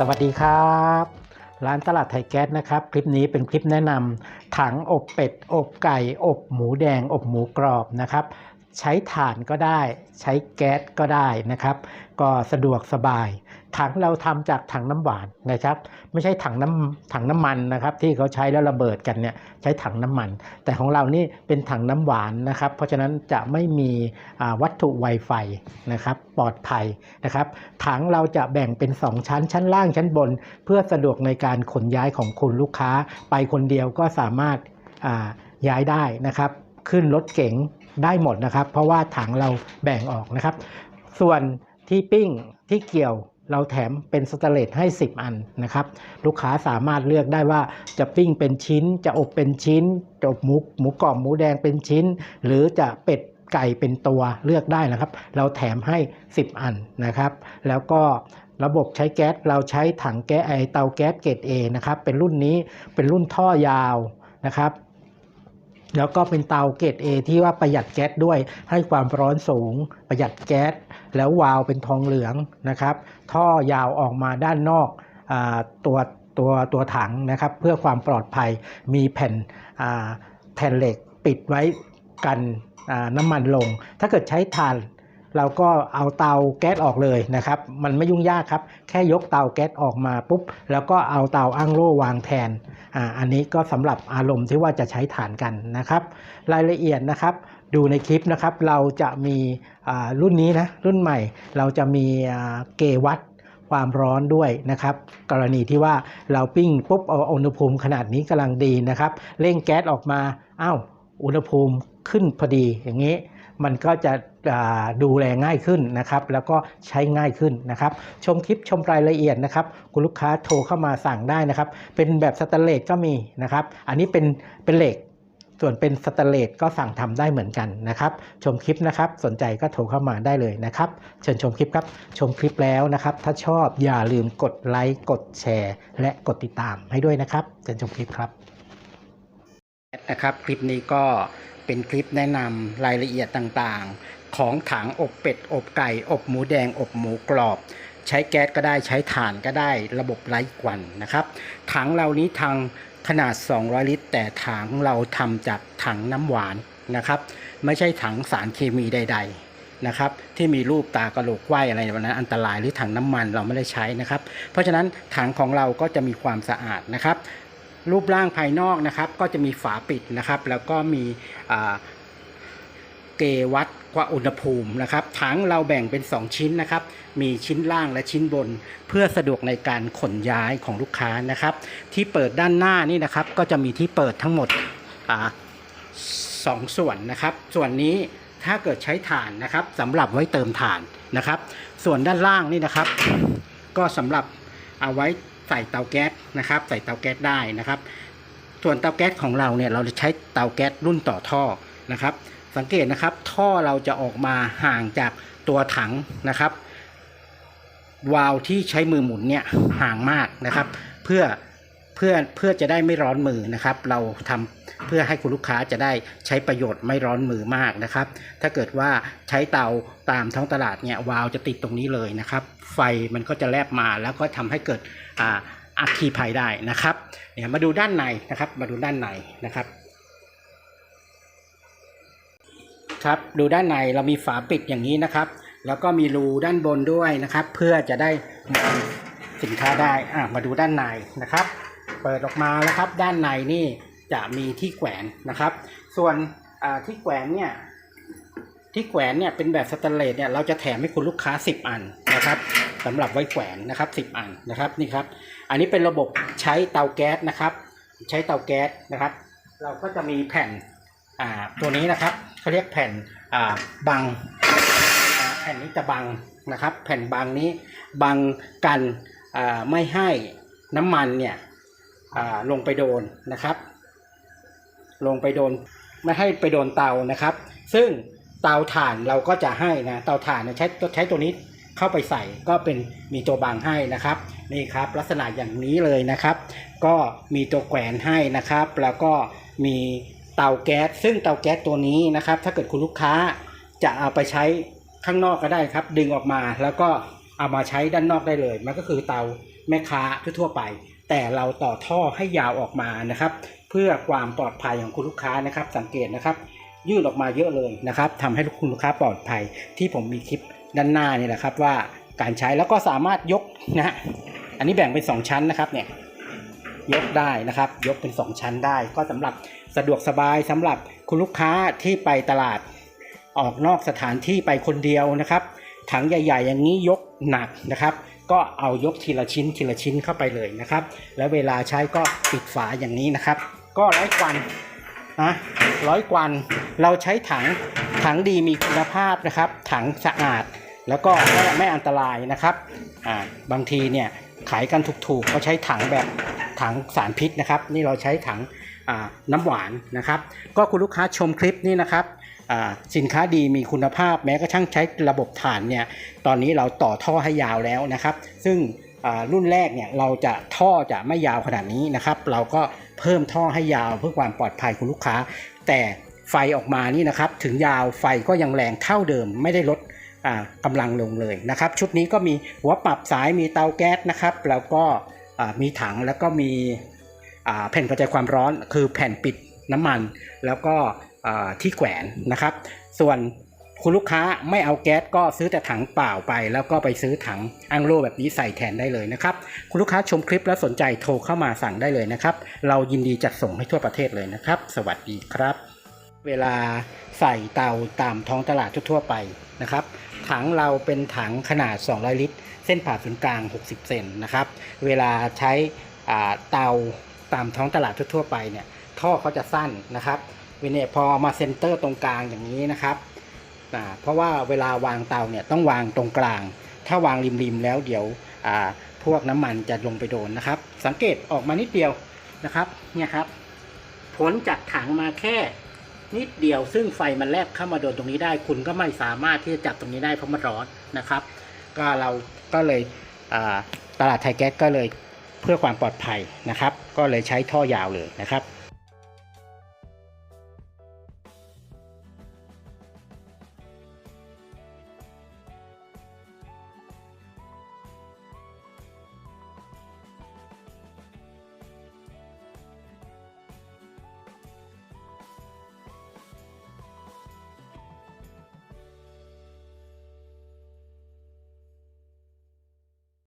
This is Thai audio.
สวัสดีครับ ร้านตลาดไทยแก๊สนะครับ คลิปนี้เป็นคลิปแนะนำถังอบเป็ด อบไก่ อบหมูแดง อบหมูกรอบนะครับ ใช้ถ่านก็ได้ ใช้แก๊สก็ได้นะครับ ก็สะดวกสบาย ถังเราทำจากถังน้ำหวานนะครับ ไม่ใช่ถังน้ำถังน้ำมันนะครับ ที่เขาใช้แล้วระเบิดกันเนี่ยใช้ถังน้ำมัน แต่ของเรานี่เป็นถังน้ำหวานนะครับ เพราะฉะนั้นจะไม่มีวัตถุไวไฟนะครับ ปลอดภัยนะครับ ถังเราจะแบ่งเป็น 2 ชั้น ชั้นล่างชั้นบน เพื่อสะดวกในการขนย้ายของคุณลูกค้า ไปคนเดียวก็สามารถย้ายได้นะครับ ขึ้นรถเก๋งได้หมดนะครับ เพราะว่าถังเราแบ่งออกนะครับ ส่วน ที่ปิ้งที่เกี่ยวเราแถมเป็นสเตเลสให้ 10 อันนะครับ ลูกค้าสามารถเลือกได้ว่าจะปิ้งเป็นชิ้น จะอบเป็นชิ้นจะอบหมูหมูกรอบหมูแดงเป็นชิ้น หรือจะเป็ดไก่เป็นตัวเลือกได้นะครับ เราแถมให้ 10 อันนะครับ แล้วก็ระบบใช้แก๊สเราใช้ถังแก๊สไอเตาแก๊สเกรด A นะครับ เป็นรุ่นนี้เป็นรุ่นท่อยาวนะครับ แล้วก็เป็นเตาเกรด A ที่ว่าประหยัดแก๊สด้วยให้ความร้อนสูง ประหยัดแก๊ส แล้ววาล์วเป็นทองเหลืองนะครับ ท่อยาวออกมาด้านนอกอตัวตัวตัวถังนะครับ เพื่อความปลอดภัยมีแผ่นแผ่นเหล็กปิดไว้กันน้ำมันลง ถ้าเกิดใช้ถ่าน เราก็เอาเตาแก๊สออกเลยนะครับ มันไม่ยุ่งยากครับ แค่ยกเตาแก๊สออกมาปุ๊บ แล้วก็เอาเตาอั้งโล่วางแทนอ่าอันนี้ก็สำหรับอารมณ์ที่ว่าจะใช้ฐานกันนะครับ รายละเอียดนะครับ ดูในคลิปนะครับ เราจะมีรุ่นนี้นะรุ่นใหม่ เราจะมีเกวัดความร้อนด้วยนะครับ กรณีที่ว่าเราปิ้งปุ๊บเอาอุณหภูมิขนาดนี้กำลังดีนะครับ เร่งแก๊สออกมาอ้าวอุณหภูมิขึ้นพอดีอย่างนี้ มันก็จะดูแลง่ายขึ้นนะครับ แล้วก็ใช้ง่ายขึ้นนะครับ ชมคลิปชมรายละเอียดนะครับ คุณลูกค้าโทรเข้ามาสั่งได้นะครับ เป็นแบบสแตนเลสก็มีนะครับ อันนี้เป็นเป็นเหล็ก ส่วนเป็นสแตนเลสก็สั่งทำได้เหมือนกันนะครับ ชมคลิปนะครับ สนใจก็โทรเข้ามาได้เลยนะครับ เชิญชมคลิปครับ ชมคลิปแล้วนะครับ ถ้าชอบอย่าลืมกดไลค์กดแชร์ และกดติดตามให้ด้วยนะครับ เชิญชมคลิปครับนะครับ คลิปนี้ก็ เป็นคลิปแนะนำรายละเอียดต่างๆ ของถังอบเป็ด อบไก่ อบหมูแดง อบหมูกรอบ ใช้แก๊สก็ได้ใช้ถ่านก็ได้ระบบไร้ควันนะครับ ถังเรานี้ทางขนาด 200 ลิตร แต่ถังเราทำจากถังน้ำหวานนะครับ ไม่ใช่ถังสารเคมีใด ๆนะครับที่มีรูปตากระโหลกไขว้อะไรแบบนั้นอันตรายหรือถังน้ำมันเราไม่ได้ใช้นะครับ เพราะฉะนั้นถังของเราก็จะมีความสะอาดนะครับ รูปร่างภายนอกนะครับ ก็จะมีฝาปิดนะครับ แล้วก็มีเกวัดกว่าอุณหภูมินะครับ ถังเราแบ่งเป็น 2 ชิ้นนะครับ มีชิ้นล่างและชิ้นบน เพื่อสะดวกในการขนย้ายของลูกค้านะครับ ที่เปิดด้านหน้านี่นะครับ ก็จะมีที่เปิดทั้งหมดอสองส่วนนะครับ ส่วนนี้ถ้าเกิดใช้ถ่านนะครับสำหรับไว้เติมถ่านนะครับ ส่วนด้านล่างนี่นะครับ ก็สำหรับเอาไว้ ใส่เตาแก๊สนะครับ ใส่เตาแก๊สได้นะครับ ส่วนเตาแก๊สของเราเนี่ยเราจะใช้เตาแก๊สรุ่นต่อท่อนะครับ สังเกตนะครับท่อเราจะออกมาห่างจากตัวถังนะครับวาล์วที่ใช้มือหมุนเนี่ยห่างมากนะครับ เพื่อ เพื่อเพื่อจะได้ไม่ร้อนมือนะครับ เราทำเพื่อให้คุณลูกค้าจะได้ใช้ประโยชน์ไม่ร้อนมือมากนะครับ ถ้าเกิดว่าใช้เตาตามท้องตลาดเนี่ยวาล์วจะติดตรงนี้เลยนะครับ ไฟมันก็จะแลบมาแล้วก็ทำให้เกิดอ่าอัคคีภัยได้นะครับเนี่ยมาดูด้านในนะครับ มาดูด้านในนะครับครับดูด้านในเรามีฝาปิดอย่างนี้นะครับ แล้วก็มีรูด้านบนด้วยนะครับ เพื่อจะได้สินค้าได้อะมาดูด้านในนะครับ เปิดออกมาแล้วครับด้านในนี่จะมีที่แขวนนะครับ ส่วนที่แขวนเนี่ยที่แขวนเนี่ยเป็นแบบสแตนเลสเนี่ยเราจะแถมให้คุณลูกค้า 10 อันนะครับสำหรับไว้แขวนนะครับ 10 อันนะครับนี่ครับ อันนี้เป็นระบบใช้เตาแก๊สนะครับ ใช้เตาแก๊สนะครับ เราก็จะมีแผ่นตัวนี้นะครับเขาเรียกแผ่นบังแผ่นนี้จะบังนะครับ แผ่นบังนี้บังกันไม่ให้น้ำมันเนี่ย ลงไปโดนนะครับ ลงไปโดนไม่ให้ไปโดนเตานะครับ ซึ่งเตาถ่านเราก็จะให้นะเตาถ่านใช้ใช้ตัวนี้เข้าไปใส่ก็เป็นมีตัวบังให้นะครับนี่ครับลักษณะอย่างนี้เลยนะครับ ก็มีตัวแขวนให้นะครับ แล้วก็มีเตาแก๊ส ซึ่งเตาแก๊สตัวนี้นะครับ ถ้าเกิดคุณลูกค้าจะเอาไปใช้ข้างนอกก็ได้ครับ ดึงออกมาแล้วก็เอามาใช้ด้านนอกได้เลย มันก็คือเตาแม่ค้าทั่วไป แต่เราต่อท่อให้ยาวออกมานะครับ เพื่อความปลอดภัยของคุณลูกค้านะครับ สังเกตนะครับ ยืดออกมาเยอะเลยนะครับทำให้คุณลูกค้าปลอดภัย ที่ผมมีคลิปด้านหน้านี่แหละครับ ว่าการใช้แล้วก็สามารถยกนะฮะอันนี้แบ่งเป็น 2 ชั้นนะครับเนี่ยยกได้นะครับ ยกเป็น 2 ชั้นได้ ก็สำหรับสะดวกสบายสำหรับคุณลูกค้าที่ไปตลาดออกนอกสถานที่ไปคนเดียวนะครับ ถังใหญ่ ๆ อย่างนี้ยกหนักนะครับ ก็เอายกทีละชิ้นทีละชิ้นเข้าไปเลยนะครับ แล้วเวลาใช้ก็ปิดฝาอย่างนี้นะครับ ก็ร้อยกวันนะร้อยกวันเราใช้ถังถังดีมีคุณภาพนะครับ ถังสะอาดแล้วก็ไม่ไม่อันตรายนะครับอ่าบางทีเนี่ยขายกันถูกๆก็ใช้ถังแบบถังสารพิษนะครับ นี่เราใช้ถังน้ำหวานนะครับ ก็คุณลูกค้าชมคลิปนี้นะครับ สินค้าดีมีคุณภาพแม้กระทั่งใช้ระบบถ่านเนี่ยตอนนี้เราต่อท่อให้ยาวแล้วนะครับ ซึ่งรุ่นแรกเนี่ยเราจะท่อจะไม่ยาวขนาดนี้นะครับ เราก็เพิ่มท่อให้ยาวเพื่อความปลอดภัยคุณลูกค้า แต่ไฟออกมานี่นะครับถึงยาวไฟก็ยังแรงเท่าเดิมไม่ได้ลดอ่ากำลังลงเลยนะครับ ชุดนี้ก็มีหัวปรับสายมีเตาแก๊สนะครับ แล้วก็มีถังแล้วก็มีแผ่นกระจายความร้อนคือแผ่นปิดน้ำมัน แล้วก็ ที่แขวนนะครับ ส่วนคุณลูกค้าไม่เอาแก๊สก็ซื้อแต่ถังเปล่าไป แล้วก็ไปซื้อถังอังโลแบบนี้ใส่แทนได้เลยนะครับ คุณลูกค้าชมคลิปแล้วสนใจโทรเข้ามาสั่งได้เลยนะครับ เรายินดีจัดส่งให้ทั่วประเทศเลยนะครับ สวัสดีครับ เวลาใส่เตาตามท้องตลาดทั่วๆไปนะครับ ถังเราเป็นถังขนาด 200 ลิตร เส้นผ่าศูนย์กลาง 60 เซนนะครับ เวลาใช้เตาตามท้องตลาดทั่วๆไปเนี่ยท่อเขาจะสั้นนะครับ เวเนยพอมาเซนเตอร์ตรงกลางอย่างนี้นะครับเพราะว่าเวลาวางเตาเนี่ยต้องวางตรงกลาง ถ้าวางริมๆแล้วเดี๋ยวพวกน้ำมันจะลงไปโดนนะครับ สังเกตออกมานิดเดียวนะครับเนี่ยครับผลจากถังมาแค่นิดเดียวซึ่งไฟมันแลบเข้ามาโดนตรงนี้ได้ คุณก็ไม่สามารถที่จะจับตรงนี้ได้เพราะมันร้อนนะครับ ก็เราก็เลยตลาดไทยแก๊สก็เลยเพื่อความปลอดภัยนะครับ ก็เลยใช้ท่อยาวเลยนะครับ